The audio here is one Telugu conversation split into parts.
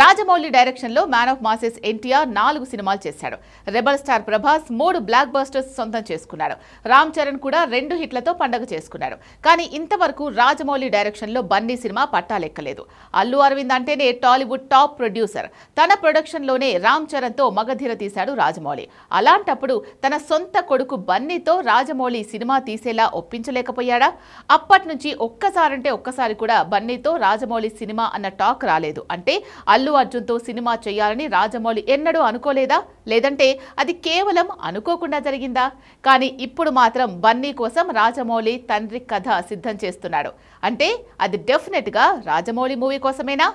రాజమౌళి డైరెక్షన్లో మ్యాన్ ఆఫ్ మాసెస్ ఎన్టీఆర్ నాలుగు సినిమాలు చేశాడు. రెబల్ స్టార్ ప్రభాస్ మూడు బ్లాక్ బస్టర్స్ సొంతం చేసుకున్నాడు రామ్ చరణ్ కూడా రెండు హిట్లతో పండగ చేసుకున్నాడు కానీ ఇంతవరకు రాజమౌళి డైరెక్షన్లో బన్నీ సినిమా పట్టాలెక్కలేదు అల్లు అరవింద్ అంటేనే టాలీవుడ్ టాప్ ప్రొడ్యూసర్. తన ప్రొడక్షన్లోనే రామ్ చరణ్తో మగధీర తీశాడు రాజమౌళి. అలాంటప్పుడు తన సొంత కొడుకు బన్నీతో రాజమౌళి సినిమా తీసేలా ఒప్పించలేకపోయాడా? అప్పటి నుంచి ఒక్కసారంటే ఒక్కసారి కూడా బన్నీతో రాజమౌళి సినిమా అన్న టాక్ రాలేదు. అంటే అల్లు అల్లు అర్జున్తో సినిమా చేయాలని రాజమౌళి ఎన్నడూ అనుకోలేదా? లేదంటే అది కేవలం అనుకోకుండా జరిగిందా? కానీ ఇప్పుడు మాత్రం బన్నీ కోసం రాజమౌళి తండ్రి కథ సిద్ధం చేస్తున్నాడు. అంటే అది డెఫినెట్గా రాజమౌళి మూవీ కోసమేనా?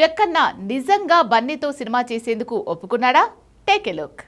జక్కన్న నిజంగా బన్నీతో సినిమా చేసేందుకు ఒప్పుకున్నాడా? Take a look.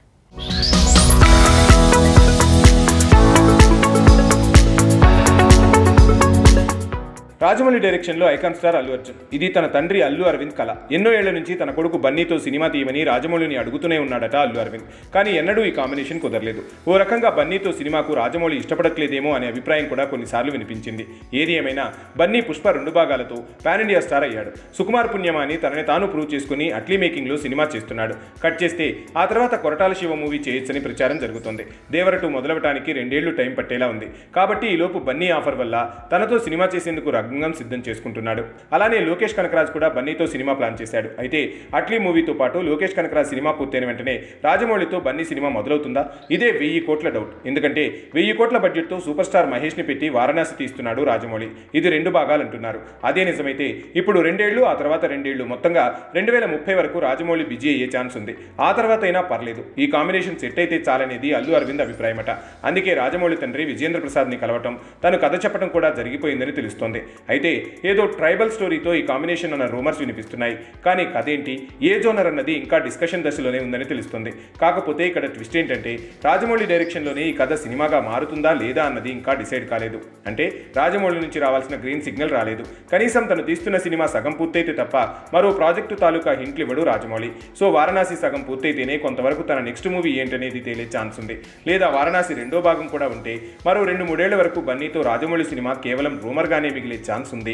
రాజమౌళి డైరెక్షన్లో ఐకాన్ స్టార్ అల్లు అర్జున్. ఇది తన తండ్రి అల్లు అరవింద్ కళ. ఎన్నో ఏళ్ళ నుంచి తన కొడుకు బన్నీతో సినిమా తీయమని రాజమౌళిని అడుగుతూనే ఉన్నాడట అల్లు అరవింద్. కానీ ఎన్నడూ ఈ కాంబినేషన్ కుదరలేదు. ఓ రకంగా బన్నీతో సినిమాకు రాజమౌళి ఇష్టపడట్లేదేమో అనే అభిప్రాయం కూడా కొన్నిసార్లు వినిపించింది. ఏది ఏమైనా బన్నీ పుష్ప రెండు భాగాలతో పాన్ ఇండియా స్టార్ అయ్యాడు. సుకుమార్ పుణ్యమా అని తనని తాను ప్రూవ్ చేసుకుని అట్లీ మేకింగ్లో సినిమా చేస్తున్నాడు. కట్ చేస్తే ఆ తర్వాత కొరటాల శివ మూవీ చేయొచ్చని ప్రచారం జరుగుతోంది. దేవరటు మొదలవటానికి రెండేళ్ళు టైం పట్టేలా ఉంది. కాబట్టి ఈలోపు బన్నీ ఆఫర్ వల్ల తనతో సినిమా చేసేందుకు రగ్న రంగం సిద్ధం చేసుకుంటున్నాడు. అలానే లోకేష్ కనకరాజ్ కూడా బన్నీతో సినిమా ప్లాన్ చేశాడు. అయితే అట్లీ మూవీతో పాటు లోకేష్ కనకరాజ్ సినిమా పూర్తయిన వెంటనే రాజమౌళితో బన్నీ సినిమా మొదలవుతుందా? ఇదే వెయ్యి కోట్ల డౌట్. ఎందుకంటే వెయ్యి కోట్ల బడ్జెట్తో సూపర్ స్టార్ మహేష్ని పెట్టి వారణాసి తీస్తున్నాడు రాజమౌళి. ఇది రెండు భాగాలు అంటున్నారు. అదే నిజమైతే ఇప్పుడు రెండేళ్ళు ఆ తర్వాత రెండేళ్ళు మొత్తంగా రెండు వేల ముప్పై వరకు రాజమౌళి బిజీ అయ్యే ఛాన్స్ ఉంది. ఆ తర్వాత అయినా పర్లేదు. ఈ కాంబినేషన్ సెట్ అయితే చాలనేది అల్లు అరవింద్ అభిప్రాయమట. అందుకే రాజమౌళి తండ్రి విజేంద్ర ప్రసాద్ని కలవటం తను కథ చెప్పడం కూడా జరిగిపోయిందని తెలుస్తోంది. అయితే ఏదో ట్రైబల్ స్టోరీతో ఈ కాంబినేషన్ అన్న రూమర్స్ వినిపిస్తున్నాయి. కానీ కథ ఏంటి ఏ జోనర్ అన్నది ఇంకా డిస్కషన్ దశలోనే ఉందని తెలుస్తుంది. కాకపోతే ఇక్కడ ట్విస్ట్ ఏంటంటే రాజమౌళి డైరెక్షన్లోనే ఈ కథ సినిమాగా మారుతుందా లేదా అన్నది ఇంకా డిసైడ్ కాలేదు. అంటే రాజమౌళి నుంచి రావాల్సిన గ్రీన్ సిగ్నల్ రాలేదు. కనీసం తను తీస్తున్న సినిమా సగం పూర్తయితే తప్ప మరో ప్రాజెక్టు తాలూకా హింట్లు ఇవ్వడు రాజమౌళి. సో వారణాసి సగం పూర్తయితేనే కొంతవరకు తన నెక్స్ట్ మూవీ ఏంటనేది తేలే ఛాన్స్ ఉంది. లేదా వారణాసి రెండో భాగం కూడా ఉంటే మరో రెండు మూడేళ్ళ వరకు బన్నీతో రాజమౌళి సినిమా కేవలం రూమర్గానే మిగిలే ఛాన్స్ ఉంది